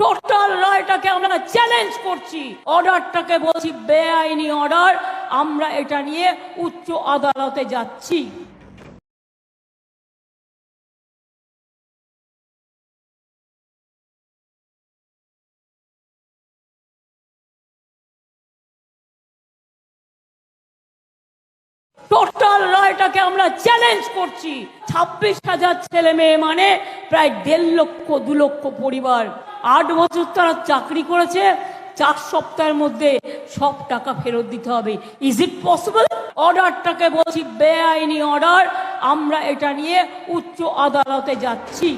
Total রায়টাকে আমরা challenge করছি। অর্ডারটাকে বলছি, বেআইনি অর্ডার আমরা এটা নিয়ে উচ্চ আদালতে যাচ্ছি। টোটাল রায়টাকে আমরা চ্যালেঞ্জ করছি। ছাব্বিশ হাজার ছেলে মেয়ে মানে প্রায় দেড় লক্ষ, দু লক্ষ পরিবার। আট বছর তারা চাকরি করেছে, চার সপ্তাহের মধ্যে সব টাকা ফেরত দিতে হবে। ইজ ইট পসিবল অর্ডারটাকে বলছি, বেআইনি অর্ডার আমরা এটা নিয়ে উচ্চ আদালতে যাচ্ছি।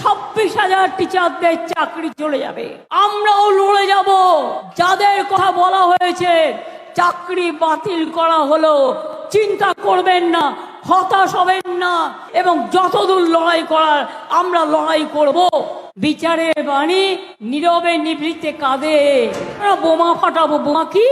ছাব্বিশ হাজার টিচারদের চাকরি চলে যাবে। আমরাও লড়ে যাব। যাদের কথা বলা হয়েছে, চাকরি বাতিল করা হলো, চিন্তা করবেন না। হতাশ হবেন না এবং যতদূর লড়াই করার আমরা লড়াই করব। বিচারের বাণী নীরবে নিভৃতে কাঁদে। বোমা ফাটাবো, বোমা কি?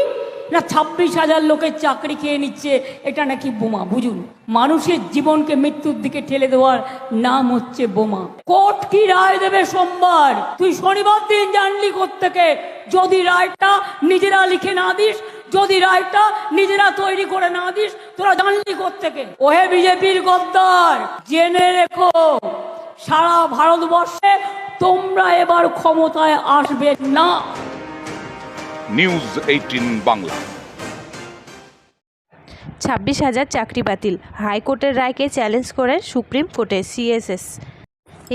না ছাব্বিশ হাজার লোকের চাকরি খেয়ে নিচ্ছে, এটা নাকি বোমা? বুঝুন, মানুষের জীবনকে মৃত্যুর দিকে ঠেলে দেওয়ার নাম হচ্ছে বোমা। কোর্ট কি রায় দেবে সোমবার? তুই শনিবার দিন জানলি থেকে যদি রায়টা নিজেরা লিখে না দিস যদি রায়টা নিজেরা তৈরি করে না দিস তোরা জানলি থেকে ওহে বিজেপির গদ্দার জেনে রেখো সারা ভারতবর্ষে তোমরা এবার ক্ষমতায় আসবে না। News Eighteen Bangla. ছাব্বিশ হাজার চাকরি বাতিল। হাইকোর্টের রায়কে চ্যালেঞ্জ করে সুপ্রিম কোর্টে সিএসএস।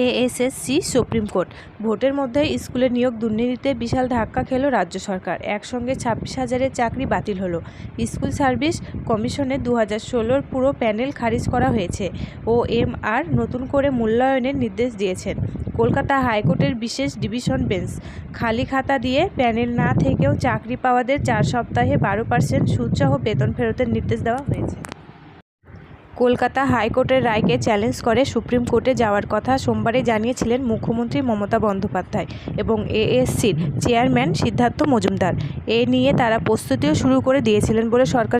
এএসএসসি সুপ্রিম কোর্ট ভোটের মধ্যে স্কুলে নিয়োগ দুর্নীতিতে বিশাল ধাক্কা খেল রাজ্য সরকার। একসঙ্গে ছাব্বিশ হাজারের চাকরি বাতিল হলো। স্কুল সার্ভিস কমিশনে দু হাজার ষোলোর পুরো প্যানেল খারিজ করা হয়েছে। ও এম আর নতুন করে মূল্যায়নের নির্দেশ দিয়েছেন। কলকাতা হাইকোর্টের বিশেষ ডিভিশন বেঞ্চ। খালি খাতা দিয়ে প্যানেল না থেকেও চাকরি পাওয়াদের চার সপ্তাহে বারো পার্সেন্ট সুদসহ বেতন ফেরতের নির্দেশ দেওয়া হয়েছে। কলকাতা হাইকোর্টের রায়কে চ্যালেঞ্জ করে সুপ্রিম কোর্টে যাওয়ার কথা সোমবারে জানিয়েছিলেন মুখ্যমন্ত্রী মমতা বন্দ্যোপাধ্যায় এবং এএসসির চেয়ারম্যান সিদ্ধার্থ মজুমদার। এ নিয়ে তারা প্রস্তুতিও শুরু করে দিয়েছিলেন বলে সরকার